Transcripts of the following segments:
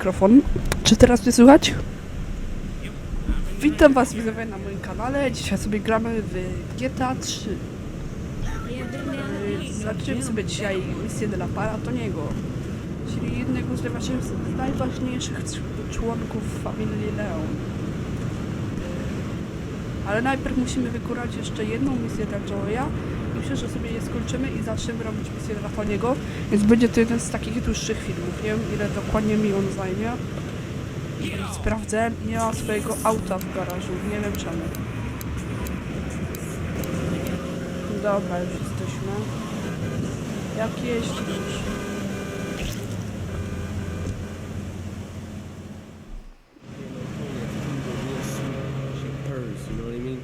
mikrofon. Czy teraz mnie słychać? Witam was widzowie na moim kanale. Dzisiaj sobie gramy w GTA 3. Yy, Zaczniemy sobie dzisiaj misję dla Paratoniego, czyli jednego z najważniejszych, członków familii Leon. Ale najpierw musimy wykonać jeszcze jedną misję dla Joeya. Myślę, że sobie je skończymy i zaczniemy robić misję dla Toniego, więc będzie to jeden z takich dłuższych filmów. Nie wiem ile dokładnie mi on zajmie. Sprawdzę, nie ma swojego auta w garażu, nie wiem czemu. Dobra, już jesteśmy. Jak jeździć? She purrs, you know what I mean?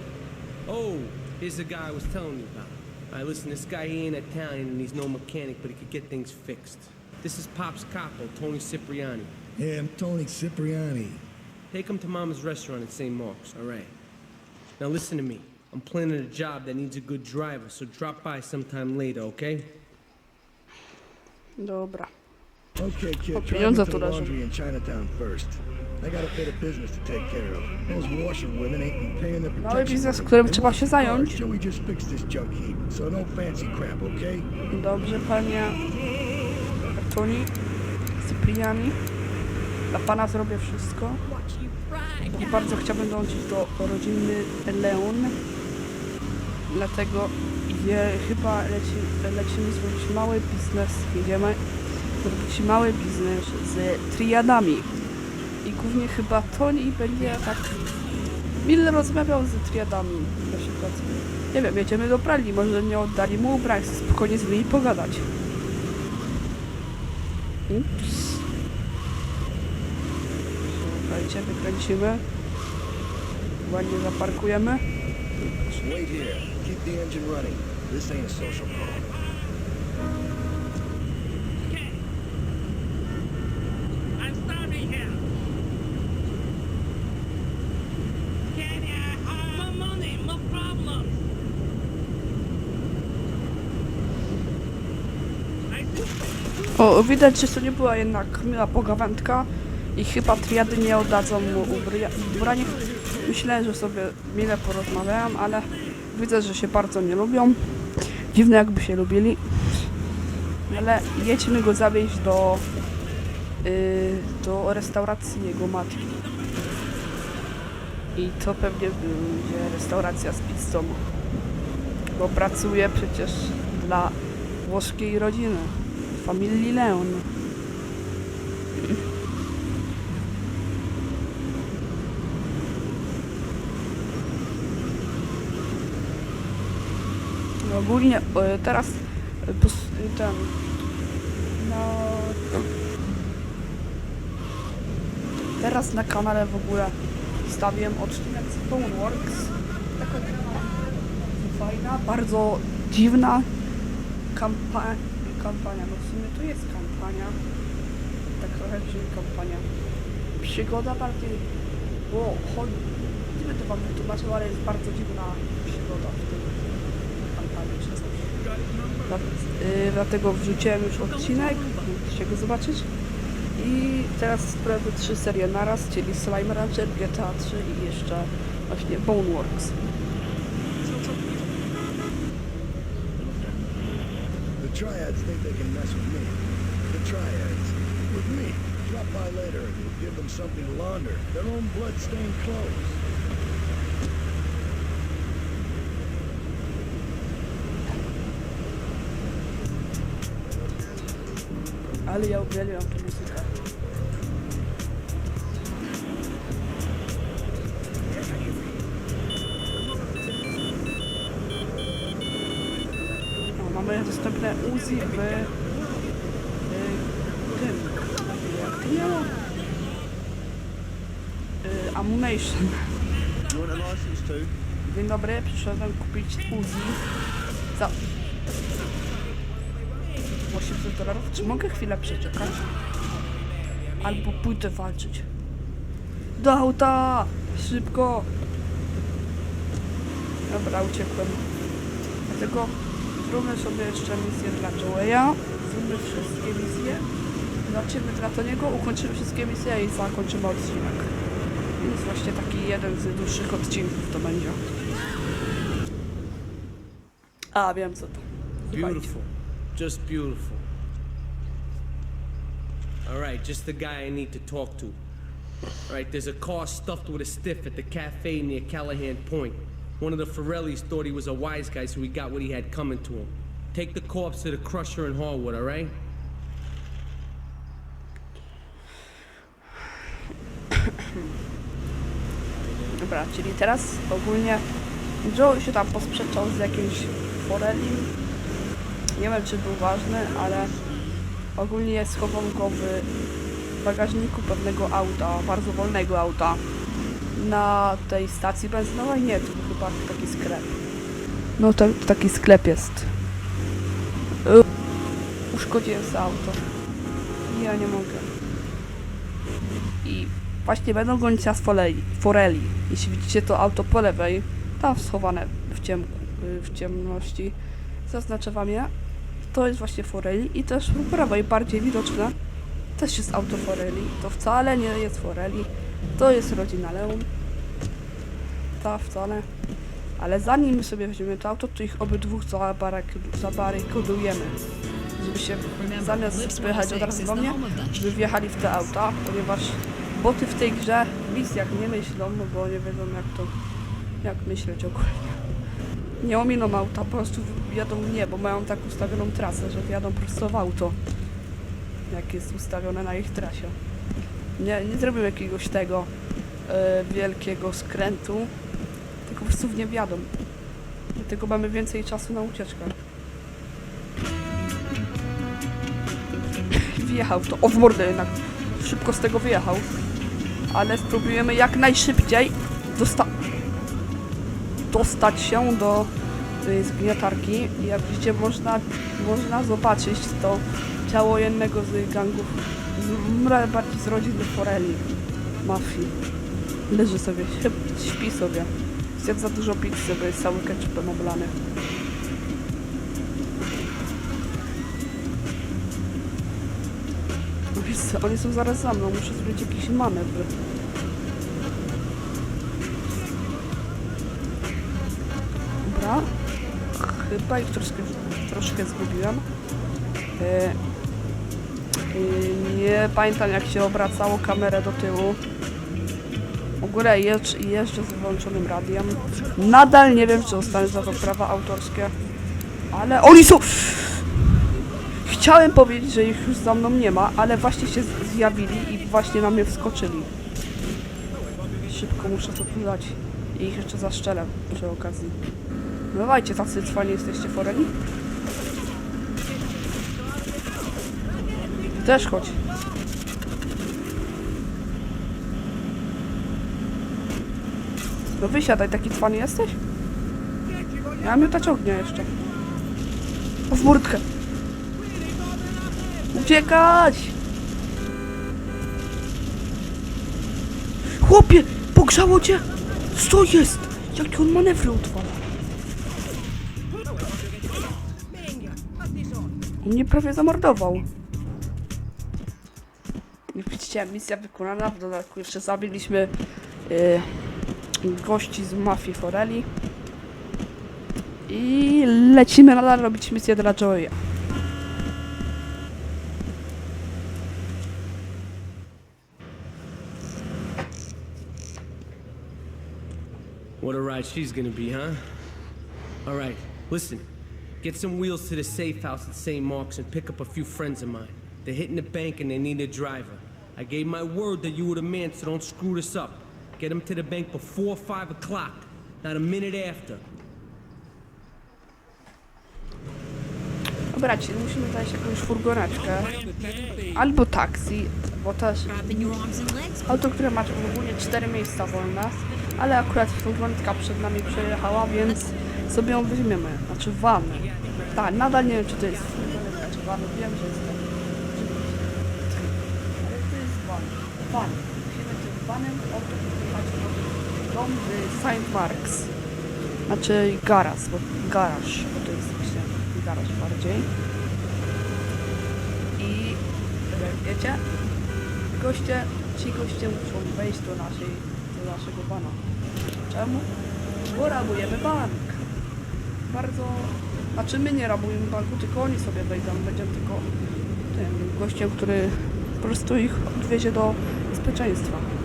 Oh, here's the guy I was telling you about. All right, listen, this guy, he ain't Italian and he's no mechanic, but he could get things fixed. This is Pop's capo, Tony Cipriani. Yeah, I'm Tony Cipriani. Take him to Mama's restaurant at St. Mark's, all right? Now listen to me. I'm planning a job that needs a good driver, so drop by sometime later, okay? Dobra. Okay, kid, drive me pieniądze to tu the leżą. Mały protection. biznes, którym trzeba się zająć. No? Dobrze, panie Toni, Cypriani. Dla pana zrobię wszystko. Bo bardzo chciałbym dążyć do rodziny Leon. Dlatego je, chyba leci, lecimy zrobić mały biznes. Idziemy zrobić mały biznes z triadami. I głównie chyba Toni będzie tak mile rozmawiał z triadami. Przykład. Nie wiem, jedziemy do pralni, może nie oddali mu ubrań, spokojnie z nimi pogadać. Ups. Słuchajcie, wykręcimy. Ładnie zaparkujemy. Wait here. Keep the engine running. This ain't social call. I'm starving here. Can I have more money? No problem. I do. O, widać, że to nie była jednak miła pogawędka i chyba triady nie oddadzą mu ubranie. Myślę, że sobie mile porozmawiałem, ale widzę, że się bardzo nie lubią. Dziwne jakby się lubili. Ale jedźmy go zawieźć do, yy, do restauracji jego matki. I to pewnie będzie restauracja z pizzą. Bo pracuje przecież dla włoskiej rodziny. Familii Leon. No Ogólnie e, teraz e, ten no teraz na kanale w ogóle wstawiłem odcinek z Boneworks taka fajna, bardzo dziwna kampa kampania, no w sumie to jest kampania tak trochę brzmi kampania przygoda bardziej bo chodzi nie będę wam wytłumaczył, ale jest bardzo dziwna przygoda w tym kampanii przez Dla, y, dlatego wrzuciłem już odcinek, możecie go zobaczyć. I teraz sprawdzę trzy serie naraz, czyli Slime Rancher, GTA 3 i jeszcze właśnie Boneworks. Triads think they can mess with me. The triads. With me. Drop by later and we'll give them something to launder. Their own blood-stained clothes. Ale ja uwielbiam tę muzykę. Uzi w tym, jak to miało? Y, Ammunition. Dzień dobry, przyszedłem kupić Uzi za 800 dolarów. Czy mogę chwilę przeczekać? Albo pójdę walczyć. Do auta! Szybko! Dobra, uciekłem. Dlatego zróbmy sobie jeszcze misję dla Joeya. Zróbmy wszystkie misje. Zobaczymy dla niego, ukończymy wszystkie misje i zakończymy odcinek. Więc właśnie taki jeden z dłuższych odcinków to będzie. A, wiem co to. Beautiful. Just beautiful. Alright, just the guy I need to talk to. Alright, there's a car stuffed with a stiff at the cafe near Callahan Point. One of the Forellis thought he was a wise guy, so he got what he had coming to him. Take the corpse to the crusher in Harwood, alright? Dobra, czyli teraz ogólnie Joe się tam posprzeczał z jakimś Forelim. Nie wiem, czy był ważny, ale ogólnie schował go w bagażniku pewnego auta, bardzo wolnego auta. Na tej stacji benzynowej? Nie, to taki sklep. No to taki sklep jest. Uszkodziłem sobie auto. Ja nie mogę. I właśnie będą gonić nas foreli, foreli. Jeśli widzicie to auto po lewej, tam schowane w, ciemku, y, w ciemności, zaznaczę wam je. To jest właśnie foreli i też po prawej, bardziej widoczne, też jest auto foreli. To wcale nie jest foreli, to jest rodzina Leon. Wcale. Ale zanim sobie weźmiemy to auto, to ich obydwóch zabaryk- zabarykadujemy. Żeby się zamiast pojechać od razu do mnie, żeby wjechali w te auta, ponieważ boty w tej grze w misjach nie myślą, no bo nie wiedzą jak to, jak myśleć ogólnie. Nie ominą auta, po prostu jadą nie, bo mają tak ustawioną trasę, że wjadą prosto w auto, jak jest ustawione na ich trasie. Nie, nie zrobią jakiegoś tego e, wielkiego skrętu, tylko po prostu w nie wjadą. Dlatego mamy więcej czasu na ucieczkę. Wjechał to. O w mordę jednak. Szybko z tego wyjechał. Ale spróbujemy jak najszybciej dosta dostać się do tej zgniatarki. Jak widzicie można, można zobaczyć to ciało jednego z gangów, z, bardziej z rodziny Foreli, mafii. Leży sobie, śp- śpi sobie. Zjadł za dużo pizzy, bo jest cały ketchupem oblany. No wiesz Oni są zaraz za mną, muszę zrobić jakiś manewr. Dobra. Chyba ich troszkę, troszkę zgubiłem. E, e, nie pamiętam jak się obracało kamerę do tyłu. W ogóle jeżdż, z wyłączonym radiem. Nadal nie wiem, czy dostanę za to prawa autorskie. Ale oni są... Chciałem powiedzieć, że ich już za mną nie ma, ale właśnie się zjawili i właśnie na mnie wskoczyli. Szybko muszę to dodać. I ich jeszcze zaszczelę przy okazji. Dawajcie, tacy cwani jesteście foreni. Też chodź. No wysiadaj, taki cwany jesteś? Ja miotać ognia jeszcze. O, w murtkę. Uciekać! Chłopie, pogrzało cię! Co jest? Jakie on manewry utwala? On mnie prawie zamordował. Jak widzicie, misja wykonana. W dodatku jeszcze zabiliśmy y, gości z mafii Foreli. I lecimy nadal robić misję dla Joya. What a ride she's gonna be, huh? Alright, listen. Get some wheels to the safe house at St. Mark's and pick up a few friends of mine. They're hitting the bank and they need a driver. I gave my word that you were the man, so don't screw this up. Get them to the bank before 5 o'clock, not a minute after. Dobra, musimy znaleźć jakąś furgoneczkę. Albo taksi, bo też auto, które ma ogólnie cztery miejsca wolne. Ale akurat furgonetka przed nami przejechała, więc sobie ją weźmiemy. Znaczy van. Tak, nadal nie wiem, czy to jest furgonetka, czy van. Wiem, że jest to. Ale to jest van. Van. Wyjechać do dom St. Marks. Znaczy garaż, bo garaż, bo to jest właśnie garaż bardziej. I Wiecie? Goście, ci goście muszą wejść do naszej, do naszego bana. Czemu? Bo rabujemy bank. Bardzo... Znaczy my nie rabujemy banku, tylko oni sobie wejdą. Będziemy tylko tym gościem, który po prostu ich odwiezie do bezpieczeństwa.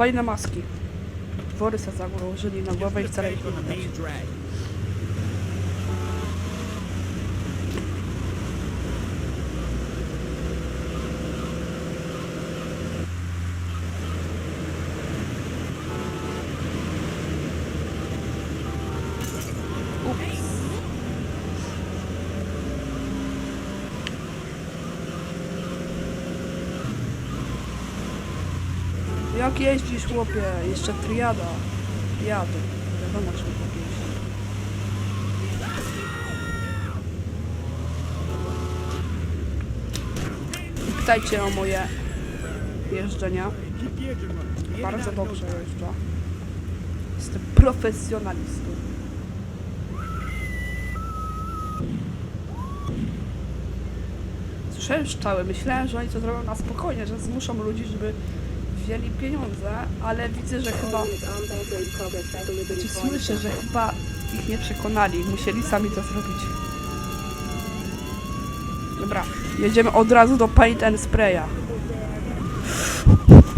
Fajne maski. Wory se założyli na głowę i wcale ich nie widać. Ups. Jak jeździsz, chłopie? Jeszcze triada. Jadę. Wiadomo, jeździ. I Pytajcie o moje jeżdżenia. Bardzo dobrze jeżdżę. Jestem profesjonalistą. Słyszałem szczały. Myślałem, że oni to zrobią na spokojnie, że zmuszą ludzi, żeby wzięli pieniądze, ale widzę, że chyba... Czy słyszę, że chyba ich nie przekonali. Musieli sami to zrobić. Dobra, jedziemy od razu do Paint and Spraya.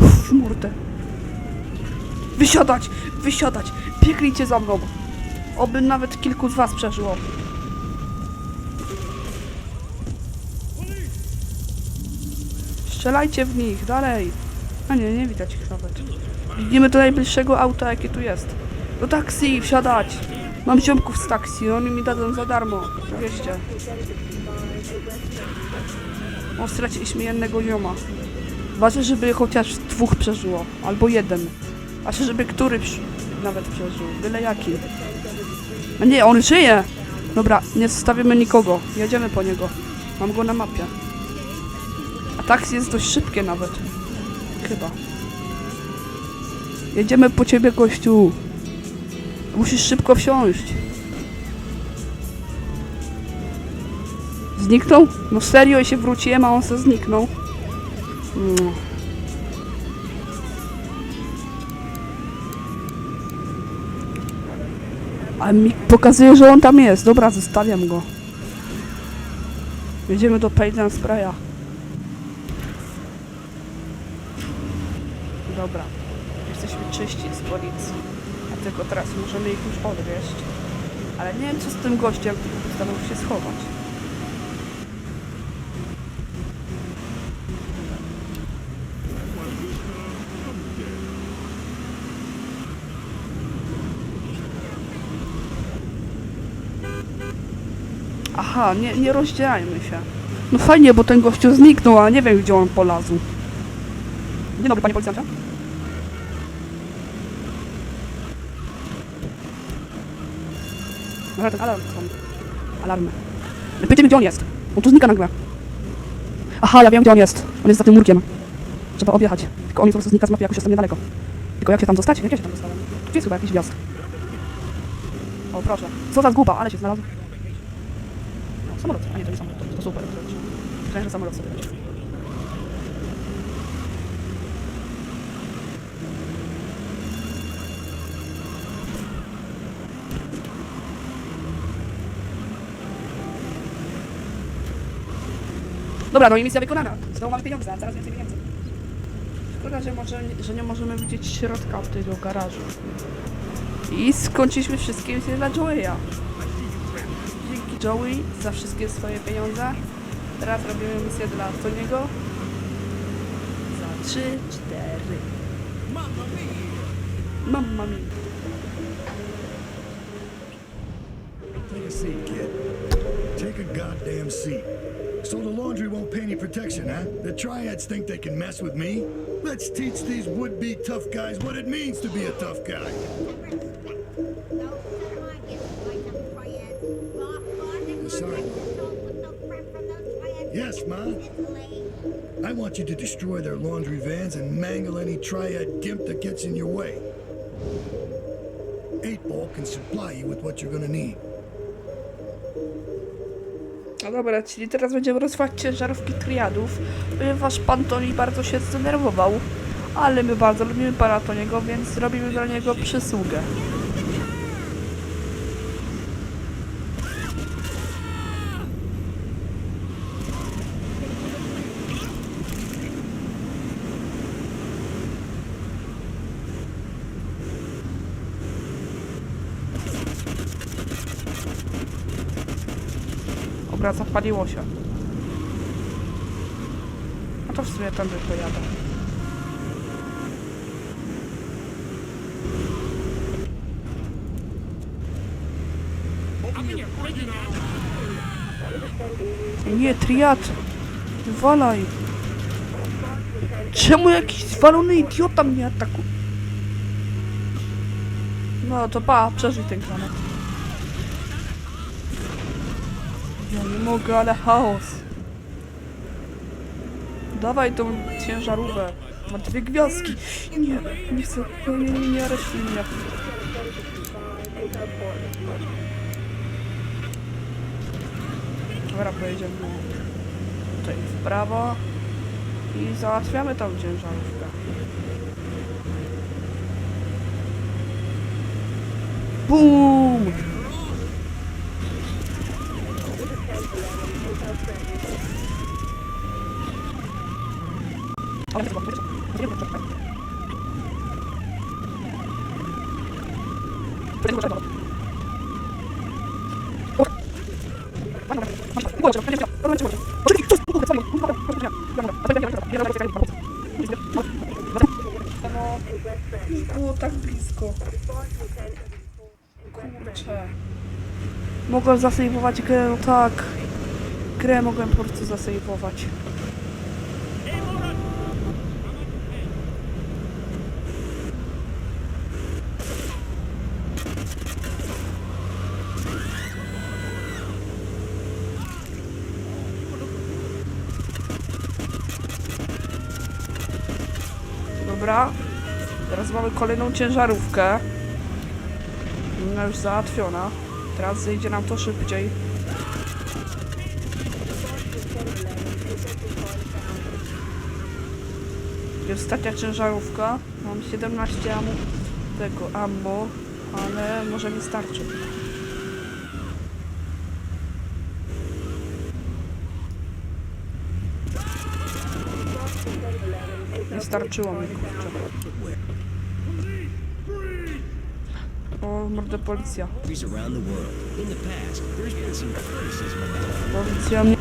W murtę. Wysiadać! Wysiadać! Biegnijcie za mną! Oby nawet kilku z was przeżyło. Strzelajcie w nich, dalej! A nie, nie widać ich nawet. Biegniemy do najbliższego auta, jakie tu jest. Do taksi, wsiadać! Mam ziomków z taksi, oni mi dadzą za darmo. Wierzcie. O, straciliśmy jednego zioma. Ważne, żeby chociaż dwóch przeżyło. Albo jeden. Ważne, żeby któryś nawet przeżył. Byle jaki. A nie, on żyje! Dobra, nie zostawimy nikogo. Jedziemy po niego. Mam go na mapie. A taksi jest dość szybkie nawet. Chyba. Jedziemy po ciebie, gościu. Musisz szybko wsiąść. Zniknął? No serio, ja się wróciłem, a on se zniknął. Mm. A mi pokazuje, że on tam jest. Dobra, zostawiam go. Jedziemy do and Spraya. Dobra. Jesteśmy czyści z policji. A tylko teraz możemy ich już odwieźć. Ale nie wiem co z tym gościem, który postanowił się schować. Aha, nie, nie rozdzielajmy się. No fajnie, bo ten gościu zniknął, a nie wiem gdzie on polazł. Dzień dobry, panie policjancie. Dobra, ten alarm są. Alarmy. Pytajcie mi, gdzie on jest. On tu znika nagle. Aha, ja wiem, gdzie on jest. On jest za tym murkiem. Trzeba objechać. Tylko on po prostu znika z mapy, jakoś jestem niedaleko. Tylko jak się tam dostać? Jak ja się tam dostałem? Tu jest chyba jakiś wjazd. O, proszę. Co za zguba, ale się znalazł. No, samolot. A nie, to nie samolot. To, to super. Myślałem, że samolot sobie. Dobra, no i misja wykonana. Znowu mamy pieniądze, a coraz więcej pieniędzy. Szkoda, że, może, że nie możemy widzieć środka tego garażu. I skończyliśmy wszystkie misje dla Joey'a. Dzięki Joey za wszystkie swoje pieniądze. Teraz robimy misję dla Toniego. Za 3, 4. Mamma mia. Take a goddamn seat. So the laundry won't pay any protection, huh? The triads think they can mess with me? Let's teach these would-be tough guys what it means to be a tough guy. Yes, Ma? I want you to destroy their laundry vans and mangle any triad gimp that gets in your way. Eight Ball, can supply you with what you're gonna need. No dobra, czyli teraz będziemy rozwać ciężarówki triadów, ponieważ pan Toni bardzo się zdenerwował, ale my bardzo lubimy pana Toniego, więc zrobimy dla niego przysługę. Dobra, zapaliło się. A to w sumie tędy pojadę. Nie, triad! Walaj! Czemu jakiś zwalony idiota mnie atakuje? No to pa, przeżyj ten granat. Ja nie mogę, ale chaos. Dawaj tą ciężarówkę. Ma dwie gwiazdki. Nie, nie chcę. Nie, nie, nie, nie aresztuj mnie. Dobra, pojedziemy tutaj w prawo i załatwiamy tą ciężarówkę. BUM! Było tak blisko. Kurczę. Mogłem zasejwować grę, no tak. Grę mogłem po prostu zasejwować. Dobra. Teraz mamy kolejną ciężarówkę. Ona już załatwiona. Teraz zejdzie nam to szybciej. Ostatnia ciężarówka. Mam 17 ammo, tego ammo, ale może mi starczy. Nie starczyło mi, kurczę. O, mordę policja. countries around the world. In the past, there's been some criticism about Policja mnie...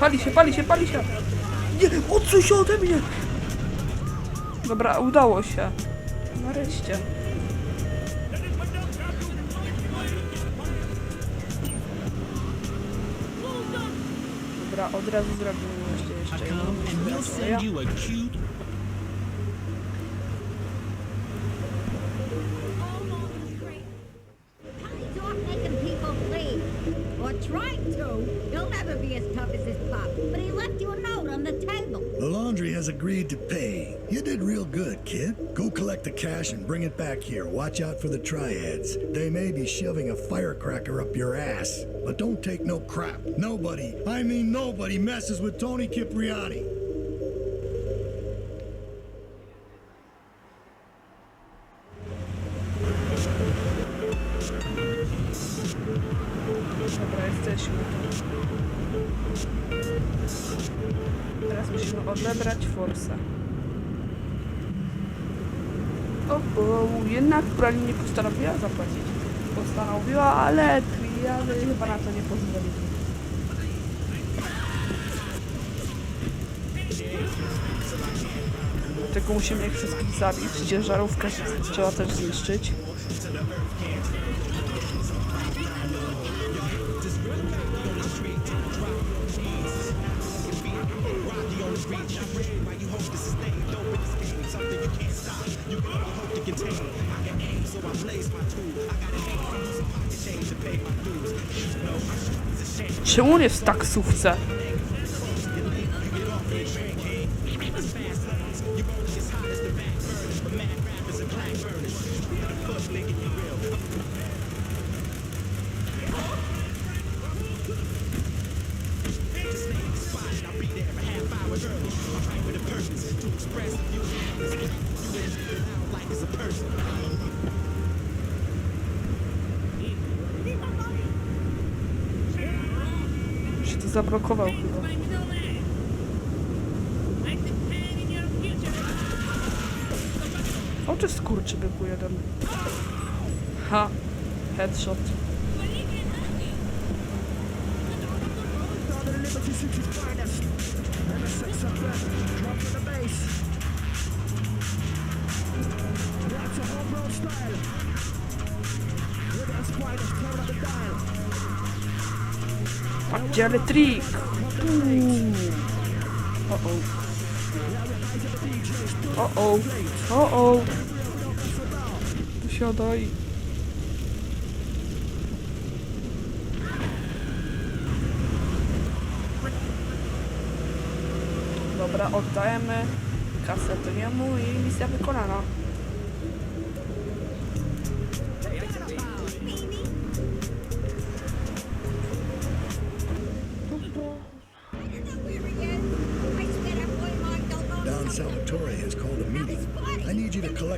Pali się, pali się, pali się! Nie, odsuń się ode mnie! Dobra, udało się. Nareszcie. Dobra, od razu zrobimy jeszcze, jeszcze jedną. The cash and bring it back here. Watch out for the triads. They may be shoving a firecracker up your ass. But don't take no crap. Nobody, I mean nobody, messes with Tony Cipriani. Jednak Prali nie postanowiła zapłacić. Postanowiła, ale triady chyba na to nie pozwolili. Tylko musimy ich wszystkich zabić. Ciężarówkę trzeba też zniszczyć. You can hope to contain. I can aim, so I blaze my tool. I got it hard, so I can change to pay my dues. No, it's a shame. On jest w taksówce? I'll be pain in your future. Oczy skurczy byku jeden. Ha. Headshot. Patrzcie, ale trik! O-o. O-o. O-o. Siadaj. Dobra, oddajemy kasetę jemu i misja wykonana.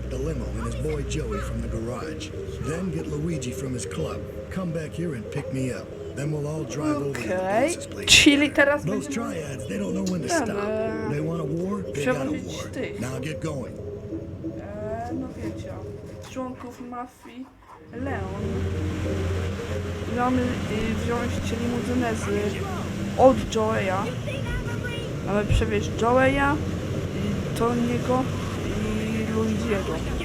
Collect the limo and his boy Joey from the garage. Then get Luigi from his club. Come back here and pick me up. Then we'll all drive over to the Okej. place. Czyli teraz Those będziemy... triads, they don't know when to stop. eee, They want a war, they got a przewozić war. tych. Now get going. E, no wiecie, członków mafii Leon. Mamy y, wziąć limuzynę z, od Joeya. Mamy przewieźć Joeya, y, Tony'ego 出一季也。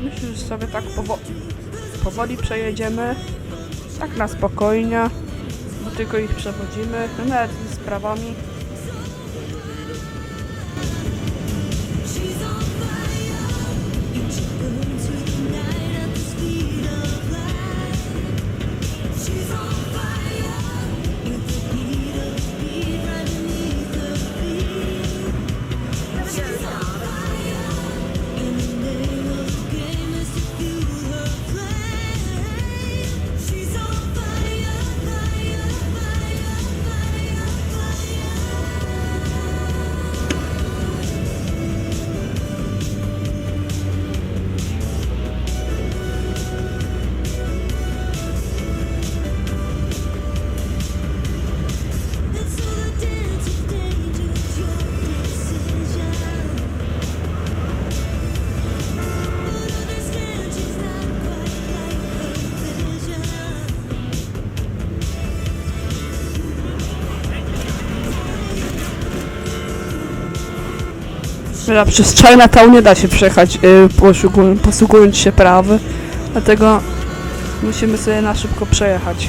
Myślę, że sobie tak powo powoli przejedziemy. Tak na spokojnie. Bo tylko ich przechodzimy. Nawet z sprawami. Dobra, przez Chinatown nie da się przejechać y, posługując się prawy. Dlatego musimy sobie na szybko przejechać.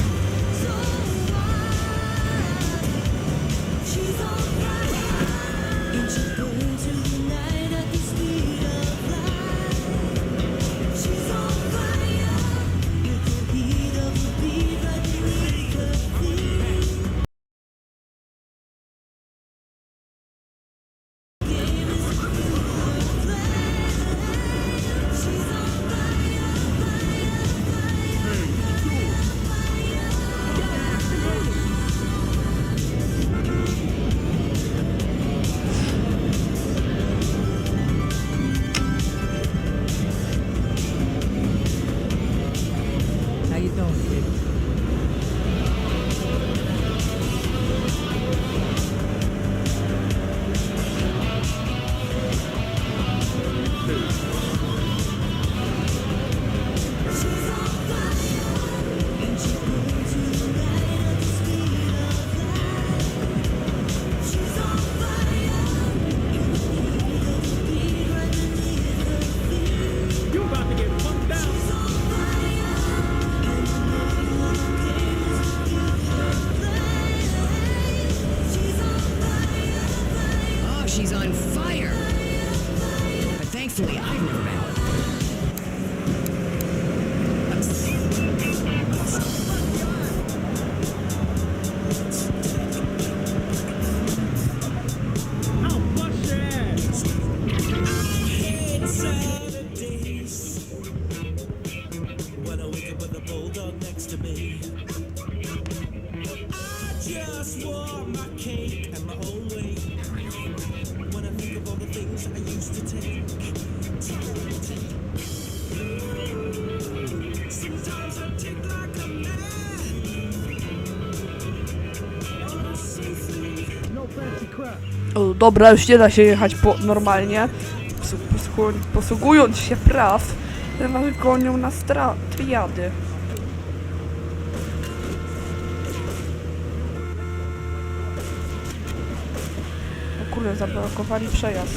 Thankfully, I've never been dobra, już nie da się jechać po, normalnie, Posłu- posłu- posługując się praw, nas gonią na stra- triady. O kurde, zablokowali przejazd.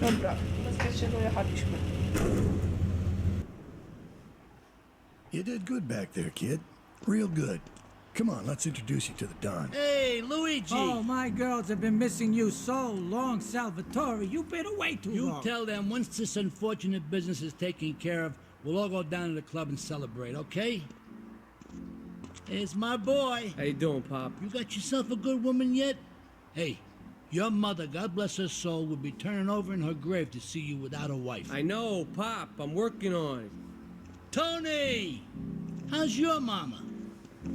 Dobra, bezpiecznie dojechaliśmy. Good back there, kid. Real good. Come on, let's introduce you to the Don. Hey, Luigi! Oh, my girls have been missing you so long, Salvatore. You've been away too You long. tell them once this unfortunate business is taken care of, we'll all go down to the club and celebrate, okay? It's my boy. How you doing, Pop? You got yourself a good woman yet? Hey, your mother, God bless her soul, would be turning over in her grave to see you without a wife. I know, Pop. I'm working on it. Tony! How's your mama?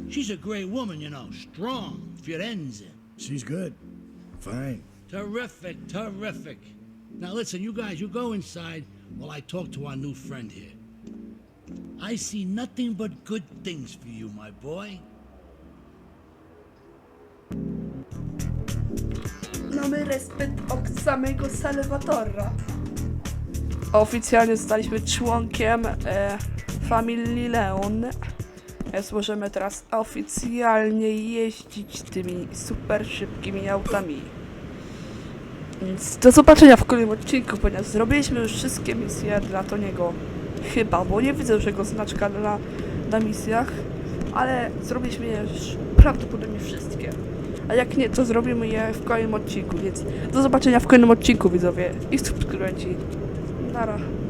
She's a great woman, you know, strong, Firenze. She's good. Fine. Terrific, terrific. Now listen, you guys, you go inside while I talk to our new friend here. I see nothing but good things for you, my boy. Mamy respekt od samego Salwatora. Oficjalnie zostaliśmy członkiem e, familii Leon. Więc możemy teraz oficjalnie jeździć tymi super szybkimi autami. Więc do zobaczenia w kolejnym odcinku, ponieważ zrobiliśmy już wszystkie misje dla Toniego. Chyba, bo nie widzę już jego znaczka na, na misjach, ale zrobiliśmy je już prawdopodobnie wszystkie. A jak nie, to zrobimy je w kolejnym odcinku, więc do zobaczenia w kolejnym odcinku, widzowie. I subskrybenci. 知道。